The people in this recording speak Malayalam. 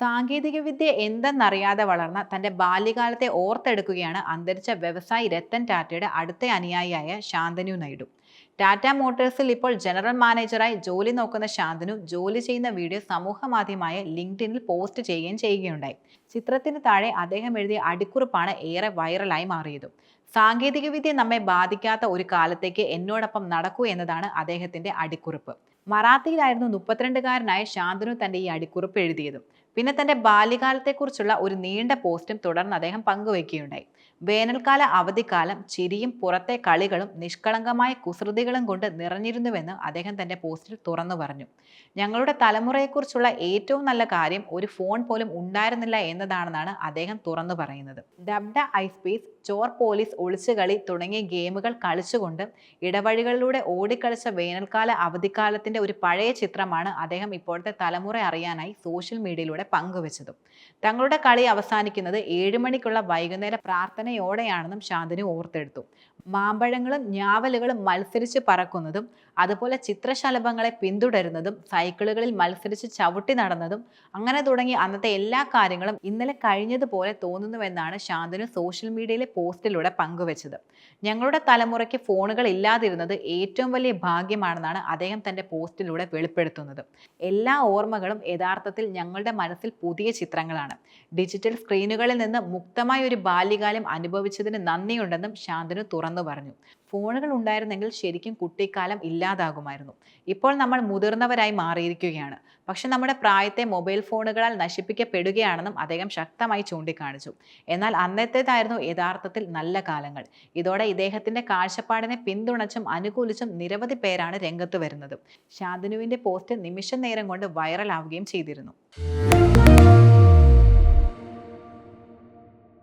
സാങ്കേതികവിദ്യ എന്തെന്നറിയാതെ വളർന്ന തന്റെ ബാല്യകാലത്തെ ഓർത്തെടുക്കുകയാണ് അന്തരിച്ച വ്യവസായി രത്തൻ ടാറ്റയുടെ അടുത്ത അനുയായിയായ ശാന്തനു നായിഡു. ടാറ്റ മോട്ടോഴ്സിൽ ഇപ്പോൾ ജനറൽ മാനേജറായി ജോലി നോക്കുന്ന ശാന്തനു ജോലി ചെയ്യുന്ന വീഡിയോ സമൂഹ മാധ്യമമായ ലിങ്ക്ഡിനിൽ പോസ്റ്റ് ചെയ്യുകയും ചെയ്യുകയുണ്ടായി. ചിത്രത്തിന് താഴെ അദ്ദേഹം എഴുതിയ അടിക്കുറിപ്പാണ് ഏറെ വൈറലായി മാറിയത്. സാങ്കേതികവിദ്യ നമ്മെ ബാധിക്കാത്ത ഒരു കാലത്തേക്ക് എന്നോടൊപ്പം നടക്കൂ എന്നതാണ് അദ്ദേഹത്തിന്റെ അടിക്കുറിപ്പ്. മറാത്തിയിലായിരുന്നു മുപ്പത്തിരണ്ടുകാരനായ ശാന്തനു തന്റെ ഈ അടിക്കുറിപ്പ് എഴുതിയത്. പിന്നെ തന്റെ ബാല്യകാലത്തെക്കുറിച്ചുള്ള ഒരു നീണ്ട പോസ്റ്റും തുടർന്ന് അദ്ദേഹം പങ്കുവയ്ക്കുകയുണ്ടായി വേനൽക്കാല അവധിക്കാലം ചിരിയും പുറത്തെ കളികളും നിഷ്കളങ്കമായ കുസൃതികളും കൊണ്ട് നിറഞ്ഞിരുന്നുവെന്ന് അദ്ദേഹം തന്റെ പോസ്റ്റിൽ തുറന്നു പറഞ്ഞു. ഞങ്ങളുടെ തലമുറയെക്കുറിച്ചുള്ള ഏറ്റവും നല്ല കാര്യം ഒരു ഫോൺ പോലും ഉണ്ടായിരുന്നില്ല എന്നതാണെന്നാണ് അദ്ദേഹം തുറന്നു പറയുന്നത്. ഡബ്ഡ ഐസ്പീസ് ചോർ പോലീസ് ഒളിച്ചുകളി തുടങ്ങിയ ഗെയിമുകൾ കളിച്ചുകൊണ്ട് ഇടവഴികളിലൂടെ ഓടിക്കളിച്ച വേനൽക്കാല അവധിക്കാലത്തിന്റെ ഒരു പഴയ ചിത്രമാണ് അദ്ദേഹം ഇപ്പോഴത്തെ തലമുറ അറിയാനായി സോഷ്യൽ മീഡിയയിലൂടെ പങ്കുവച്ചതും. തങ്ങളുടെ കളി അവസാനിക്കുന്നത് ഏഴു മണിക്കുള്ള വൈകുന്നേര പ്രാർത്ഥനയോടെയാണെന്നും ശാന്തനു ഓർത്തെടുത്തു. മാമ്പഴങ്ങളും ഞാവലുകളും മത്സരിച്ച് പറക്കുന്നതും അതുപോലെ ചിത്രശലഭങ്ങളെ പിന്തുടരുന്നതും സൈക്കിളുകളിൽ മത്സരിച്ച് ചവിട്ടി നടന്നതും അങ്ങനെ തുടങ്ങി അന്നത്തെ എല്ലാ കാര്യങ്ങളും ഇന്നലെ കഴിഞ്ഞതുപോലെ തോന്നുന്നുവെന്നാണ് ശാന്തനു സോഷ്യൽ മീഡിയയിലെ പോസ്റ്റിലൂടെ പങ്കുവച്ചത്. ഞങ്ങളുടെ തലമുറയ്ക്ക് ഫോണുകൾ ഇല്ലാതിരുന്നത് ഏറ്റവും വലിയ ഭാഗ്യമാണെന്നാണ് അദ്ദേഹം തന്റെ പോസ്റ്റിലൂടെ വെളിപ്പെടുത്തുന്നത്. എല്ലാ ഓർമ്മകളും യഥാർത്ഥത്തിൽ ഞങ്ങളുടെ മനസ്സിൽ പുതിയ ചിത്രങ്ങളാണ്. ഡിജിറ്റൽ സ്ക്രീനുകളിൽ നിന്ന് മുക്തമായ ഒരു ബാല്യകാലം അനുഭവിച്ചതിന് നന്ദിയുണ്ടെന്നും ശാന്തനു തുറന്നു പറഞ്ഞു. ഫോണുകൾ ഉണ്ടായിരുന്നെങ്കിൽ ശരിക്കും കുട്ടിക്കാലം ഇല്ലാതാകുമായിരുന്നു. ഇപ്പോൾ നമ്മൾ മുതിർന്നവരായി മാറിയിരിക്കുകയാണ്. പക്ഷെ നമ്മുടെ പ്രായത്തെ മൊബൈൽ ഫോണുകളാൽ നശിപ്പിക്കപ്പെടുകയാണെന്നും അദ്ദേഹം ശക്തമായി ചൂണ്ടിക്കാണിച്ചു. എന്നാൽ അന്നത്തേതായിരുന്നു യഥാർത്ഥത്തിൽ നല്ല കാലങ്ങൾ. ഇതോടെ ഇദ്ദേഹത്തിന്റെ കാഴ്ചപ്പാടിനെ പിന്തുണച്ചും അനുകൂലിച്ചും നിരവധി പേരാണ് രംഗത്ത് വരുന്നത്. ശാന്തനുവിന്റെ പോസ്റ്റ് നിമിഷ നേരം കൊണ്ട് വൈറലാവുകയും ചെയ്തിരുന്നു.